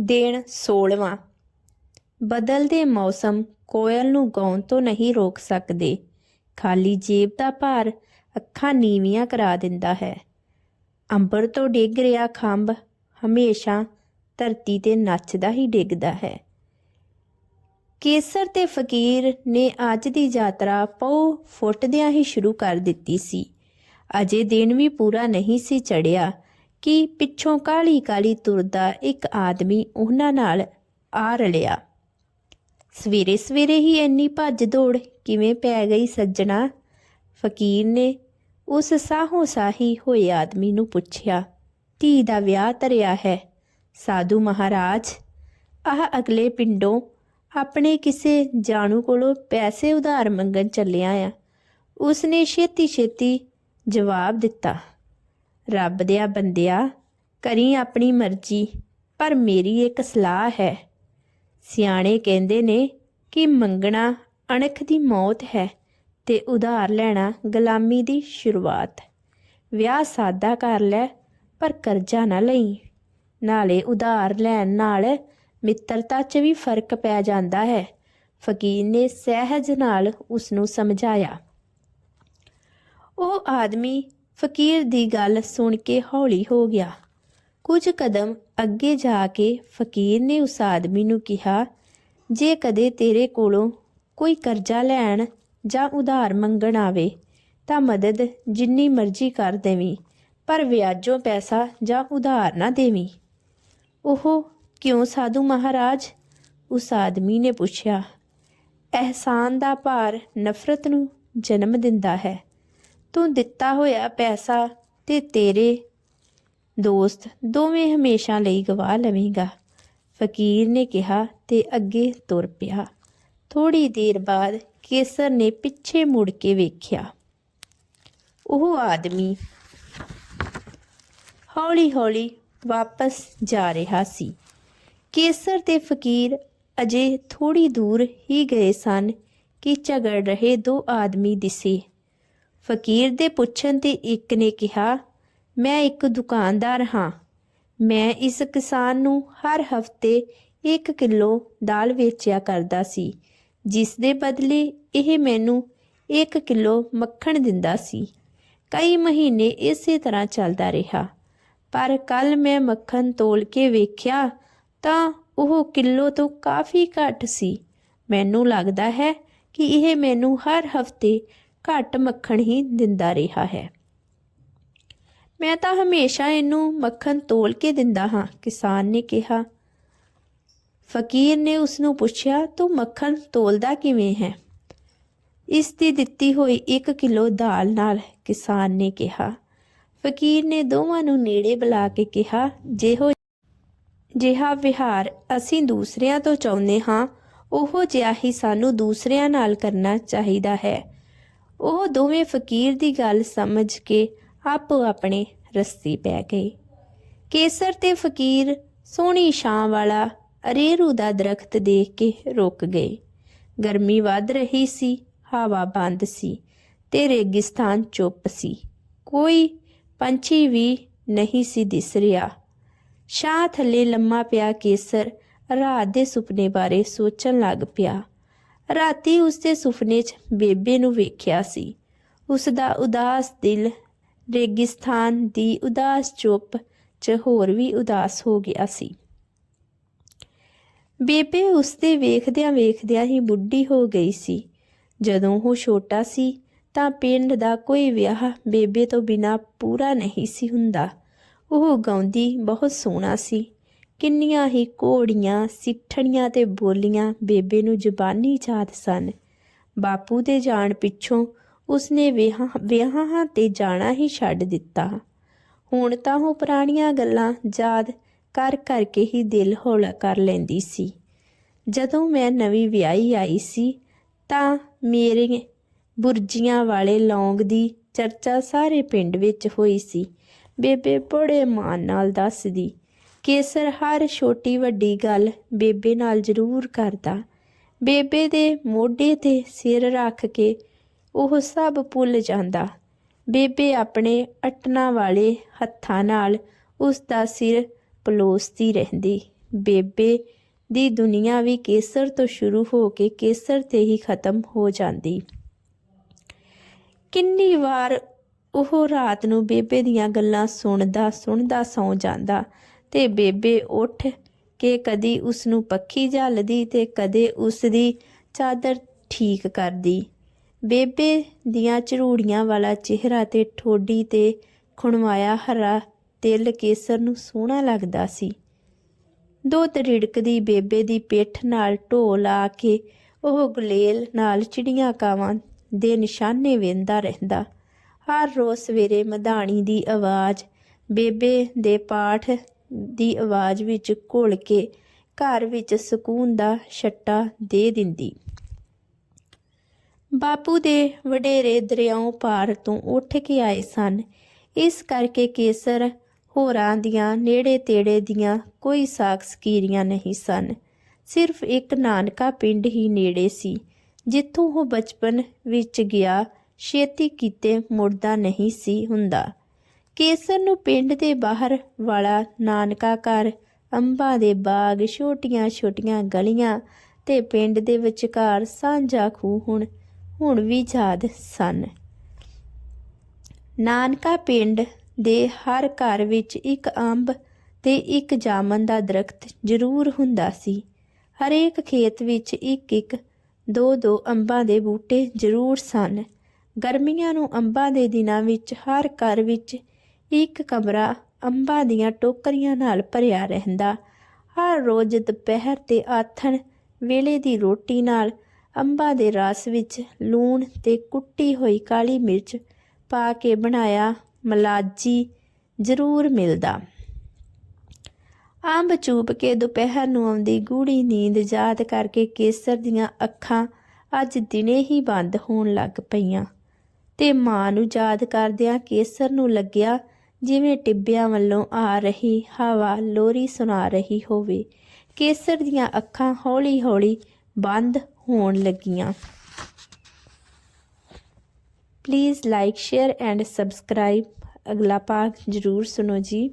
ਦਿਨ 16ਵਾਂ ਬਦਲਦੇ ਮੌਸਮ ਕੋਇਲ ਨੂੰ ਗਾਉਣ ਤੋਂ ਨਹੀਂ ਰੋਕ ਸਕਦੇ। ਖਾਲੀ ਜੇਬ ਦਾ ਭਾਰ ਅੱਖਾਂ ਨੀਵੀਆਂ ਕਰਾ ਦਿੰਦਾ ਹੈ। ਅੰਬਰ ਤੋਂ ਡਿੱਗ ਰਿਹਾ ਖੰਭ ਹਮੇਸ਼ਾ ਧਰਤੀ ਤੇ ਨੱਚਦਾ ਹੀ ਡਿੱਗਦਾ ਹੈ। ਕੇਸਰ ਤੇ ਫਕੀਰ ਨੇ ਅੱਜ ਦੀ ਯਾਤਰਾ ਪਉ ਫੁੱਟਦਿਆਂ ਹੀ ਸ਼ੁਰੂ ਕਰ ਦਿੱਤੀ ਸੀ। ਅਜੇ ਦਿਨ ਵੀ ਪੂਰਾ ਨਹੀਂ ਸੀ ਚੜਿਆ ਕਿ ਪਿੱਛੋਂ ਕਾਲੀ ਕਾਲੀ ਤੁਰਦਾ ਇੱਕ ਆਦਮੀ ਉਹਨਾਂ ਨਾਲ ਆ ਰਲਿਆ। ਸਵੇਰੇ ਸਵੇਰੇ ਹੀ ਇੰਨੀ ਭੱਜ ਦੌੜ ਕਿਵੇਂ ਪੈ ਗਈ ਸੱਜਣਾ? ਫਕੀਰ ਨੇ ਉਸ ਸਾਹੋਂ ਸਾਹੀ ਹੋਏ ਆਦਮੀ ਨੂੰ ਪੁੱਛਿਆ, ਧੀ ਦਾ ਵਿਆਹ ਧਰਿਆ ਹੈ, ਸਾਧੂ ਮਹਾਰਾਜ? ਆਹ ਅਗਲੇ ਪਿੰਡੋਂ ਆਪਣੇ ਕਿਸੇ ਜਾਣੂ ਕੋਲੋਂ ਪੈਸੇ ਉਧਾਰ ਮੰਗਣ ਚੱਲਿਆ ਆ। ਉਸਨੇ ਛੇਤੀ ਛੇਤੀ ਜਵਾਬ ਦਿੱਤਾ ਰੱਬ ਦਿਆ ਬੰਦਿਆ, ਕਰੀ ਆਪਣੀ ਮਰਜ਼ੀ, ਪਰ ਮੇਰੀ ਇੱਕ ਸਲਾਹ ਹੈ। ਸਿਆਣੇ ਕਹਿੰਦੇ ਨੇ ਕਿ ਮੰਗਣਾ ਅਣਖ ਦੀ ਮੌਤ ਹੈ ਤੇ ਉਧਾਰ ਲੈਣਾ ਗੁਲਾਮੀ ਦੀ ਸ਼ੁਰੂਆਤ। ਵਿਆਹ ਸਾਦਾ ਕਰ ਲੈ, ਪਰ ਕਰਜ਼ਾ ਨਾ ਲਈ। ਨਾਲੇ ਉਧਾਰ ਲੈਣ ਨਾਲ ਮਿੱਤਰਤਾ 'ਚ ਵੀ ਫ਼ਰਕ ਪੈ ਜਾਂਦਾ ਹੈ। ਫਕੀਰ ਨੇ ਸਹਿਜ ਨਾਲ ਉਸ ਨੂੰ ਸਮਝਾਇਆ। ਉਹ ਆਦਮੀ ਫਕੀਰ ਦੀ ਗੱਲ ਸੁਣ ਕੇ ਹੌਲੀ ਹੋ ਗਿਆ। ਕੁਝ ਕਦਮ ਅੱਗੇ ਜਾ ਕੇ ਫਕੀਰ ਨੇ ਉਸ ਆਦਮੀ ਨੂੰ ਕਿਹਾ, ਜੇ ਕਦੇ ਤੇਰੇ ਕੋਲੋਂ ਕੋਈ ਕਰਜ਼ਾ ਲੈਣ ਜਾਂ ਉਧਾਰ ਮੰਗਣ ਆਵੇ, ਤਾਂ ਮਦਦ ਜਿੰਨੀ ਮਰਜ਼ੀ ਕਰ ਦੇਵੀਂ, ਪਰ ਵਿਆਜੋਂ ਪੈਸਾ ਜਾਂ ਉਧਾਰ ਨਾ ਦੇਵੀਂ। ਉਹ ਕਿਉਂ ਸਾਧੂ ਮਹਾਰਾਜ? ਉਸ ਆਦਮੀ ਨੇ ਪੁੱਛਿਆ। ਅਹਿਸਾਨ ਦਾ ਭਾਰ ਨਫ਼ਰਤ ਨੂੰ ਜਨਮ ਦਿੰਦਾ ਹੈ। ਤੂੰ ਦਿੱਤਾ ਹੋਇਆ ਪੈਸਾ ਤੇ ਤੇਰੇ ਦੋਸਤ ਦੋਵੇਂ ਹਮੇਸ਼ਾ ਲਈ ਗਵਾ ਲਵੇਂਗਾ। ਫਕੀਰ ਨੇ ਕਿਹਾ ਤੇ ਅੱਗੇ ਤੁਰ ਪਿਆ। ਥੋੜੀ ਦੇਰ ਬਾਅਦ ਕੇਸਰ ਨੇ ਪਿੱਛੇ ਮੁੜ ਕੇ ਵੇਖਿਆ। ਉਹ ਆਦਮੀ ਹੌਲੀ-ਹੌਲੀ ਵਾਪਸ ਜਾ ਰਿਹਾ ਸੀ। ਕੇਸਰ ਤੇ ਫਕੀਰ ਅਜੇ ਥੋੜੀ ਦੂਰ ਹੀ ਗਏ ਸਨ ਕਿ ਝਗੜ ਰਹੇ ਦੋ ਆਦਮੀ ਦਿਸੇ। ਫਕੀਰ ਦੇ ਪੁੱਛਣ ਤੇ ਇੱਕ ਨੇ ਕਿਹਾ, ਮੈਂ ਇੱਕ ਦੁਕਾਨਦਾਰ ਹਾਂ। ਮੈਂ ਇਸ ਕਿਸਾਨ ਨੂੰ ਹਰ ਹਫ਼ਤੇ 1 ਕਿਲੋ ਦਾਲ ਵੇਚਿਆ ਕਰਦਾ ਸੀ, ਜਿਸ ਦੇ ਬਦਲੇ ਇਹ ਮੈਨੂੰ 1 ਕਿਲੋ ਮੱਖਣ ਦਿੰਦਾ ਸੀ। ਕਈ ਮਹੀਨੇ ਇਸੇ ਤਰ੍ਹਾਂ ਚੱਲਦਾ ਰਿਹਾ। ਪਰ ਕੱਲ ਮੈਂ ਮੱਖਣ ਤੋਲ ਕੇ ਵੇਖਿਆ ਤਾਂ ਉਹ ਕਿਲੋ ਤੋਂ ਕਾਫੀ ਘੱਟ ਸੀ। ਮੈਨੂੰ ਲੱਗਦਾ ਹੈ ਕਿ ਇਹ ਮੈਨੂੰ ਹਰ ਹਫ਼ਤੇ ਘੱਟ ਮੱਖਣ ਹੀ ਦਿੰਦਾ ਰਿਹਾ ਹੈ। ਮੈਂ ਤਾਂ ਹਮੇਸ਼ਾ ਇਹਨੂੰ ਮੱਖਣ ਤੋਲ ਕੇ ਦਿੰਦਾ ਹਾਂ, ਕਿਸਾਨ ਨੇ ਕਿਹਾ। ਫਕੀਰ ਨੇ ਉਸ ਨੂੰ ਪੁੱਛਿਆ, ਤੂੰ ਮੱਖਣ ਤੋਲਦਾ ਕਿਵੇਂ ਹੈ? ਇਸ ਦੀ ਦਿੱਤੀ ਹੋਈ 1 ਕਿਲੋ ਦਾਲ ਨਾਲ, ਕਿਸਾਨ ਨੇ ਕਿਹਾ। ਫਕੀਰ ਨੇ ਦੋਵਾਂ ਨੂੰ ਨੇੜੇ ਬੁਲਾ ਕੇ ਕਿਹਾ, ਜਿਹੋ ਜਿਹਾ ਵਿਹਾਰ ਅਸੀਂ ਦੂਸਰਿਆਂ ਤੋਂ ਚਾਹੁੰਦੇ ਹਾਂ, ਉਹ ਜਿਹਾ ਹੀ ਸਾਨੂੰ ਦੂਸਰਿਆਂ ਨਾਲ ਕਰਨਾ ਚਾਹੀਦਾ ਹੈ। ਉਹ ਦੋਵੇਂ ਫਕੀਰ ਦੀ ਗੱਲ ਸਮਝ ਕੇ ਆਪੋ ਆਪਣੇ ਰਸਤੇ ਪੈ ਗਏ। ਕੇਸਰ ਤੇ ਫਕੀਰ ਸੋਹਣੀ ਛਾਂ ਵਾਲਾ ਅਰੇਰੂ ਦਾ ਦਰਖਤ ਦੇਖ ਕੇ ਰੁਕ ਗਏ। ਗਰਮੀ ਵੱਧ ਰਹੀ ਸੀ, ਹਵਾ ਬੰਦ ਸੀ, ਤੇ ਰੇਗਿਸਤਾਨ ਚੁੱਪ ਸੀ। ਕੋਈ ਪੰਛੀ ਵੀ ਨਹੀਂ ਸੀ ਦਿਸ ਰਿਹਾ। ਛਾਂ ਥੱਲੇ ਲੰਮਾ ਪਿਆ ਕੇਸਰ ਰਾਤ ਦੇ ਸੁਪਨੇ ਬਾਰੇ ਸੋਚਣ ਲੱਗ ਪਿਆ। ਰਾਤੀ ਉਸਦੇ ਸੁਪਨੇ 'ਚ ਬੇਬੇ ਨੂੰ ਵੇਖਿਆ ਸੀ। ਉਸ ਦਾ ਉਦਾਸ ਦਿਲ ਰੇਗਿਸਤਾਨ ਦੀ ਉਦਾਸ ਚੁੱਪ 'ਚ ਹੋਰ ਵੀ ਉਦਾਸ ਹੋ ਗਿਆ ਸੀ। ਬੇਬੇ ਉਸਦੇ ਵੇਖਦਿਆਂ ਵੇਖਦਿਆਂ ਹੀ ਬੁੱਢੀ ਹੋ ਗਈ ਸੀ। ਜਦੋਂ ਉਹ ਛੋਟਾ ਸੀ ਤਾਂ ਪਿੰਡ ਦਾ ਕੋਈ ਵਿਆਹ ਬੇਬੇ ਤੋਂ ਬਿਨਾ ਪੂਰਾ ਨਹੀਂ ਸੀ ਹੁੰਦਾ। ਉਹ ਗਾਉਂਦੀ ਬਹੁਤ ਸੋਹਣਾ ਸੀ। ਕਿੰਨੀਆਂ ਹੀ ਕੋੜੀਆਂ ਸਿੱਠਣੀਆਂ ਤੇ ਬੋਲੀਆਂ ਬੇਬੇ ਨੂੰ ਜ਼ੁਬਾਨੀ ਯਾਦ ਸਨ। ਬਾਪੂ ਦੇ ਜਾਣ ਪਿੱਛੋਂ ਉਸਨੇ ਵਿਆਹਾਂ ਵਿਆਹਾਂ ਤੇ ਜਾਣਾ ਹੀ ਛੱਡ ਦਿੱਤਾ। ਹੁਣ ਤਾਂ ਉਹ ਪੁਰਾਣੀਆਂ ਗੱਲਾਂ ਯਾਦ ਕਰ ਕਰਕੇ ਹੀ ਦਿਲ ਹੌਲਾ ਕਰ ਲੈਂਦੀ ਸੀ। ਜਦੋਂ ਮੈਂ ਨਵੀਂ ਵਿਆਹੀ ਆਈ ਸੀ ਤਾਂ ਮੇਰੇ ਬੁਰਜੀਆਂ ਵਾਲੇ ਲੌਂਗ ਦੀ ਚਰਚਾ ਸਾਰੇ ਪਿੰਡ ਵਿੱਚ ਹੋਈ ਸੀ। ਬੇਬੇ ਬੜੇ ਮਾਣ ਨਾਲ ਦੱਸਦੀ ਕੇਸਰ ਹਰ ਛੋਟੀ ਵੱਡੀ ਗੱਲ ਬੇਬੇ ਨਾਲ ਜ਼ਰੂਰ ਕਰਦਾ। ਬੇਬੇ ਦੇ ਮੋਢੇ ਤੇ ਸਿਰ ਰੱਖ ਕੇ ਉਹ ਸਭ ਭੁੱਲ ਜਾਂਦਾ। ਬੇਬੇ ਆਪਣੇ ਅਟਣਾ ਵਾਲੇ ਹੱਥਾਂ ਨਾਲ ਉਸ ਦਾ ਸਿਰ ਪਲੋਸਦੀ ਰਹਿੰਦੀ। ਬੇਬੇ ਦੀ ਦੁਨੀਆ ਵੀ ਕੇਸਰ ਤੋਂ ਸ਼ੁਰੂ ਹੋ ਕੇ ਕੇਸਰ ਤੇ ਹੀ ਖਤਮ ਹੋ ਜਾਂਦੀ। ਕਿੰਨੀ ਵਾਰ ਉਹ ਰਾਤ ਨੂੰ ਬੇਬੇ ਦੀਆਂ ਗੱਲਾਂ ਸੁਣਦਾ ਸੁਣਦਾ ਸੌਂ ਜਾਂਦਾ। ਤੇ ਬੇਬੇ ਉੱਠ ਕੇ ਕਦੀ ਉਸ ਨੂੰ ਪੱਖੀ ਝੱਲਦੀ ਤੇ ਕਦੇ ਉਸ ਦੀ ਚਾਦਰ ਠੀਕ ਕਰਦੀ। ਬੇਬੇ ਦੀਆਂ ਝਰੂੜੀਆਂ ਵਾਲਾ ਚਿਹਰਾ ਤੇ ਠੋਡੀ ਤੇ ਖੁਣਵਾਇਆ ਹਰਾ ਤਿਲ ਕੇਸਰ ਨੂੰ ਸੋਹਣਾ ਲੱਗਦਾ ਸੀ। ਦੁੱਧ ਰਿੜਕਦੀ ਬੇਬੇ ਦੀ ਪਿੱਠ ਨਾਲ ਢੋ ਲਾ ਕੇ ਉਹ ਗਲੇਲ ਨਾਲ ਚਿੜੀਆਂ ਕਾਵਾਂ ਦੇ ਨਿਸ਼ਾਨੇ ਵੇਂਦਾ ਰਹਿੰਦਾ। ਹਰ ਰੋਜ਼ ਸਵੇਰੇ ਮਧਾਣੀ ਦੀ ਆਵਾਜ਼ ਬੇਬੇ ਦੇ ਪਾਠ ਦੀ ਆਵਾਜ਼ ਵਿੱਚ ਘੁਲ ਕੇ ਘਰ ਵਿੱਚ ਸਕੂਨ ਦਾ ਛੱਟਾ ਦੇ ਦਿੰਦੀ। ਬਾਪੂ ਦੇ ਵਡੇਰੇ ਦਰਿਆਓਂ ਪਾਰ ਤੋਂ ਉੱਠ ਕੇ ਆਏ ਸਨ। ਇਸ ਕਰਕੇ ਕੇਸਰ ਹੋਰਾਂ ਦੀਆਂ ਨੇੜੇ ਤੇੜੇ ਦੀਆਂ ਕੋਈ ਸਾਖ ਸਕੀਰੀਆਂ ਨਹੀਂ ਸਨ। ਸਿਰਫ ਇੱਕ ਨਾਨਕਾ ਪਿੰਡ ਹੀ ਨੇੜੇ ਸੀ, ਜਿੱਥੋਂ ਉਹ ਬਚਪਨ ਵਿੱਚ ਗਿਆ। ਛੇਤੀ ਕੀਤੇ ਮੁੜਦਾ ਨਹੀਂ ਸੀ ਹੁੰਦਾ। ਕੇਸਰ ਨੂੰ ਪਿੰਡ ਦੇ ਬਾਹਰ ਵਾਲਾ ਨਾਨਕਾ ਘਰ, ਅੰਬਾਂ ਦੇ ਬਾਗ ਛੋਟੀਆਂ-ਛੋਟੀਆਂ ਗਲੀਆਂ ਤੇ ਪਿੰਡ ਦੇ ਵਿਚਕਾਰ ਸਾਂਝਾ ਖੂਹ ਹੁਣ ਹੁਣ ਵੀ ਯਾਦ ਸਨ। ਨਾਨਕਾ ਪਿੰਡ ਦੇ ਹਰ ਘਰ ਵਿੱਚ ਇੱਕ ਅੰਬ ਤੇ ਇੱਕ ਜਾਮਨ ਦਾ ਦਰਖਤ ਜ਼ਰੂਰ ਹੁੰਦਾ ਸੀ। ਹਰੇਕ ਖੇਤ ਵਿੱਚ ਇੱਕ ਇੱਕ, ਦੋ ਦੋ ਅੰਬਾਂ ਦੇ ਬੂਟੇ ਜ਼ਰੂਰ ਸਨ। ਗਰਮੀਆਂ ਨੂੰ ਅੰਬਾਂ ਦੇ ਦਿਨਾਂ ਵਿੱਚ ਹਰ ਘਰ ਵਿੱਚ ਇੱਕ ਕਮਰਾ ਅੰਬਾਂ ਦੀਆਂ ਟੋਕਰੀਆਂ ਨਾਲ ਭਰਿਆ ਰਹਿੰਦਾ। ਹਰ ਰੋਜ਼ ਦੁਪਹਿਰ ਤੇ ਆਥਣ ਵੇਲੇ ਦੀ ਰੋਟੀ ਨਾਲ ਅੰਬਾਂ ਦੇ ਰਸ ਵਿੱਚ ਲੂਣ ਤੇ ਕੁੱਟੀ ਹੋਈ ਕਾਲੀ ਮਿਰਚ ਪਾ ਕੇ ਬਣਾਇਆ ਮਲਾਜੀ ਜ਼ਰੂਰ ਮਿਲਦਾ। ਅੰਬ ਚੂਪ ਕੇ ਦੁਪਹਿਰ ਨੂੰ ਆਉਂਦੀ ਗੂੜੀ ਨੀਂਦ ਯਾਦ ਕਰਕੇ ਕੇਸਰ ਦੀਆਂ ਅੱਖਾਂ ਅੱਜ ਦਿਨੇ ਹੀ ਬੰਦ ਹੋਣ ਲੱਗ ਪਈਆਂ ਤੇ ਮਾਂ ਨੂੰ ਯਾਦ ਕਰਦਿਆਂ ਕੇਸਰ ਨੂੰ ਲੱਗਿਆ ਜਿਵੇਂ ਟਿੱਬਿਆਂ ਵੱਲੋਂ ਆ ਰਹੀ ਹਵਾ ਲੋਰੀ ਸੁਣਾ ਰਹੀ ਹੋਵੇ, ਕੇਸਰ ਦੀਆਂ ਅੱਖਾਂ ਹੌਲੀ-ਹੌਲੀ ਬੰਦ ਹੋਣ ਲੱਗੀਆਂ। Please like share and subscribe ਅਗਲਾ ਭਾਗ ਜ਼ਰੂਰ ਸੁਣੋ ਜੀ।